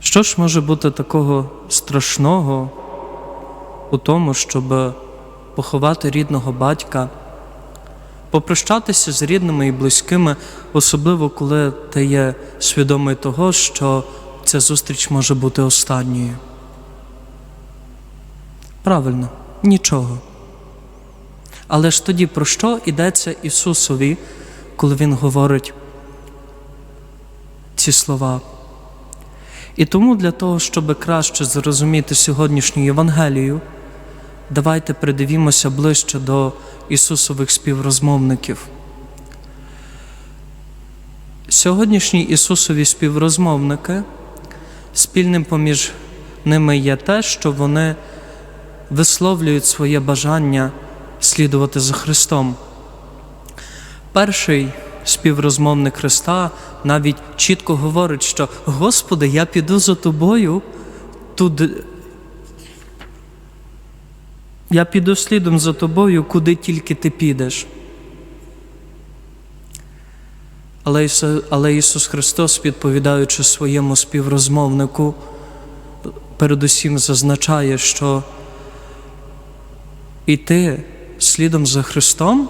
Що ж може бути такого страшного у тому, щоб поховати рідного батька, попрощатися з рідними і близькими, особливо коли ти є свідомий того, що ця зустріч може бути останньою? Правильно, нічого. Але ж тоді про що йдеться Ісусові, коли Він говорить ці слова? І тому для того, щоб краще зрозуміти сьогоднішню Євангелію, давайте придивімося ближче до Ісусових співрозмовників. Сьогоднішні Ісусові співрозмовники спільним поміж ними є те, що вони висловлюють своє бажання слідувати за Христом. Перший співрозмовник Христа навіть чітко говорить, що Господи, я піду за тобою туди. Я піду слідом за тобою, куди тільки ти підеш. Але Ісус, але Ісус Христос, відповідаючи своєму співрозмовнику, передусім зазначає, що іти слідом за Христом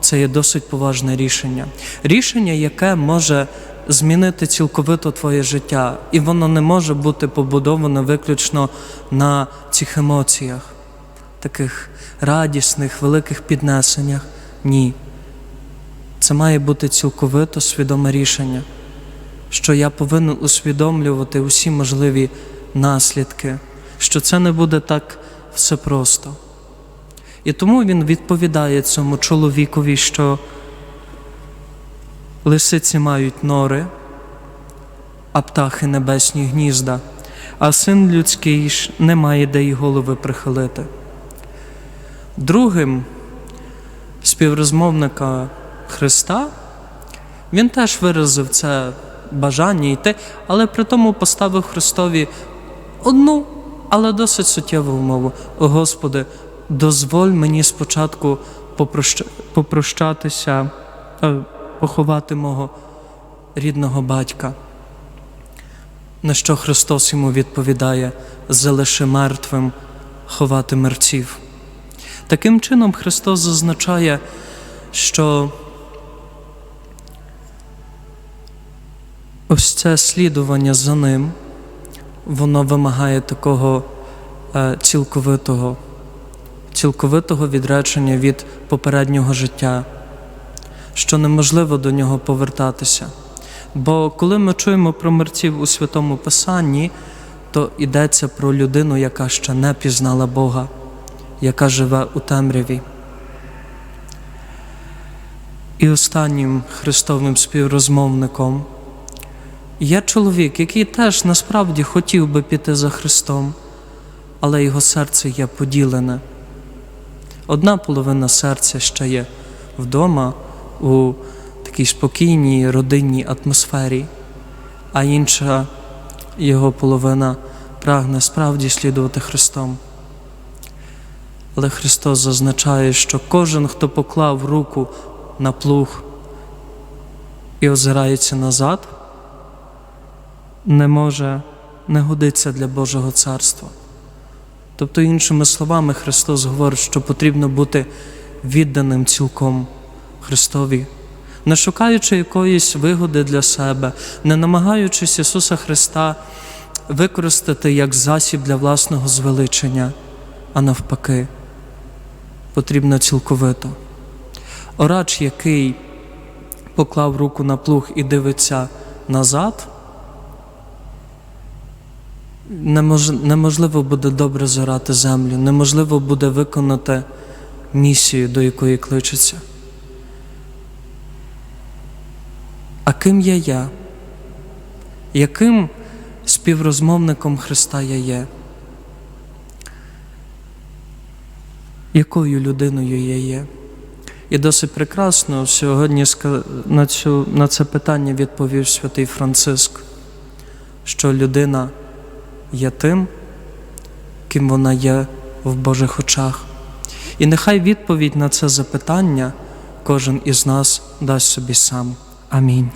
це є досить поважне рішення. Рішення, яке може змінити цілковито твоє життя, і воно не може бути побудоване виключно на цих емоціях, таких радісних, великих піднесеннях. Ні. Це має бути цілковито свідоме рішення, що я повинен усвідомлювати усі можливі наслідки, що це не буде так все просто. І тому він відповідає цьому чоловікові, що лисиці мають нори, а птахи небесні гнізда, а син людський ж не має де й голови прихилити. Другим співрозмовника Христа він теж виразив це бажання йти, але при тому поставив Христові одну, але досить суттєву умову. Господи, дозволь мені спочатку попрощ... попрощатися, е, поховати мого рідного батька. На що Христос йому відповідає: залиши мертвим ховати мерців. Таким чином, Христос зазначає, що ось це слідування за ним, воно вимагає такого е, цілковитого цілковитого відречення від попереднього життя, що неможливо до нього повертатися. Бо коли ми чуємо про мерців у Святому Писанні, то йдеться про людину, яка ще не пізнала Бога, яка живе у темряві. І останнім Христовим співрозмовником є чоловік, який теж насправді хотів би піти за Христом, але його серце є поділене. Одна половина серця ще є вдома у такій спокійній родинній атмосфері, а інша його половина прагне справді слідувати Христом. Але Христос зазначає, що кожен, хто поклав руку на плуг і озирається назад, не може, не годиться для Божого царства. Тобто, іншими словами, Христос говорить, що потрібно бути відданим цілком Христові, не шукаючи якоїсь вигоди для себе, не намагаючись Ісуса Христа використати як засіб для власного звеличення, а навпаки, потрібно цілковито.Орач, який поклав руку на плуг і дивиться назад, неможливо буде добре зорати землю, неможливо буде виконати місію, до якої кличеться. А ким є я? Яким співрозмовником Христа я є? Якою людиною я є? І досить прекрасно сьогодні на, цю, на це питання відповів святий Франциск, що людина є тим, ким вона є в Божих очах. І нехай відповідь на це запитання кожен із нас дасть собі сам. Амінь.